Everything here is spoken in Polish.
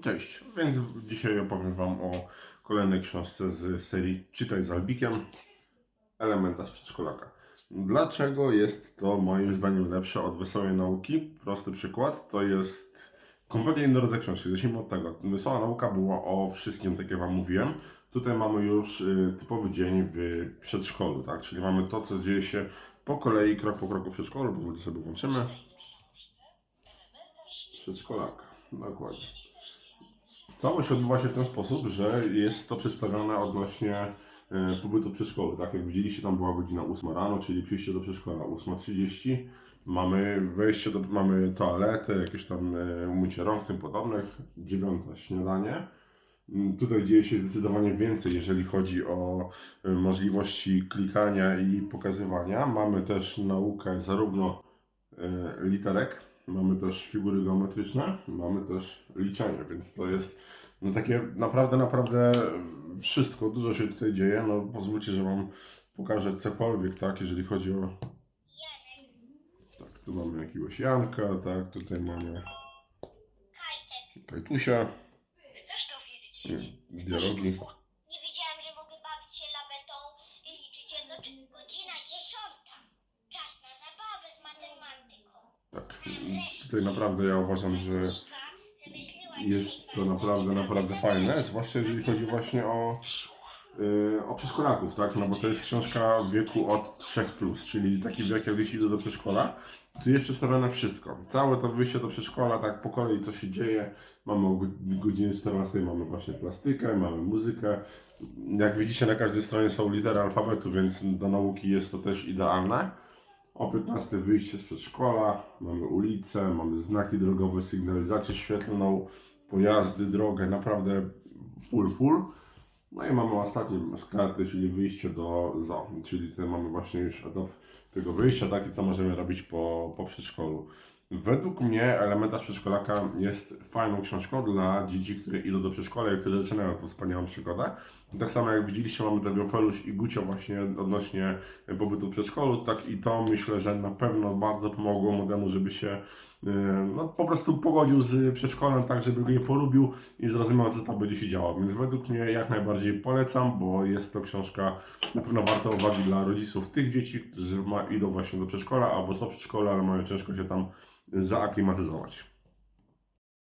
Cześć, więc dzisiaj opowiem Wam o kolejnej książce z serii Czytaj z Albikiem Elementa z przedszkolaka. Dlaczego jest to moim zdaniem lepsze od Wesołej Nauki? Prosty przykład, to jest kompletnie inny rodzaj książki. Zacznijmy od tego. Wesoła Nauka była o wszystkim, tak jak Wam mówiłem. Tutaj mamy już y, typowy dzień w przedszkolu, tak? Czyli mamy to, co dzieje się po kolei, krok po kroku w przedszkolu. Pozwólcie sobie włączymy. Przedszkolaka, dokładnie. Całość odbywa się w ten sposób, że jest to przedstawione odnośnie e, pobytu przedszkolu. Tak jak widzieliście, tam była godzina 8 rano, czyli przyjście do przedszkola 8.30. Mamy wejście, do, mamy toaletę, jakieś tam e, umycie rąk, tym podobnych. Dziewiąta śniadanie. Mm, Tutaj dzieje się zdecydowanie więcej, jeżeli chodzi o e, możliwości klikania i pokazywania. Mamy też naukę zarówno literek, mamy też figury geometryczne, mamy też liczenie, więc to jest no takie naprawdę, naprawdę wszystko, dużo się tutaj dzieje. No pozwólcie, że Wam pokażę cokolwiek, tak, jeżeli chodzi o... Tak, tu mamy jakiegoś Janka, tak, tutaj mamy Kajtusia, Chcesz dowiedzieć się, dialogi. Nie wiedziałam, że mogę bawić się lawetą i liczyć jedno czy godzina dziesiąta. Czas na zabawę z matematyką. Tak, tutaj naprawdę ja uważam, że jest to naprawdę, naprawdę fajne, zwłaszcza jeżeli chodzi właśnie o, yy, o przedszkolaków, tak? No bo to jest książka w wieku od 3+, plus, czyli taki wiek, jak jeśli do przedszkola. Tu jest przedstawione wszystko. Całe to wyjście do przedszkola, tak po kolei co się dzieje. Mamy o go- godzinie 14, mamy właśnie plastykę, mamy muzykę. Jak widzicie na każdej stronie są litery alfabetu, więc do nauki jest to też idealne. O 15 wyjście z przedszkola, mamy ulicę, mamy znaki drogowe, sygnalizację świetlną, pojazdy, drogę, naprawdę full, full. No i mamy ostatni z karty, czyli wyjście do zoo, czyli tutaj mamy właśnie już etap tego wyjścia, tak i co możemy robić po, po przedszkolu. Według mnie Elementa przedszkolaka jest fajną książką dla dzieci, które idą do przedszkola i które zaczynają tą wspaniałą przygodę. Tak samo jak widzieliście, mamy tego Feluś i Gucio właśnie odnośnie pobytu w przedszkolu, tak i to myślę, że na pewno bardzo pomogło młodemu, żeby się e, no, po prostu pogodził z przedszkolem, tak żeby je polubił i zrozumiał, co tam będzie się działo. Więc według mnie jak najbardziej polecam, bo jest to książka na pewno warta uwagi dla rodziców tych dzieci, którzy ma, idą właśnie do przedszkola albo są w przedszkole, ale mają ciężko się tam zaaklimatyzować.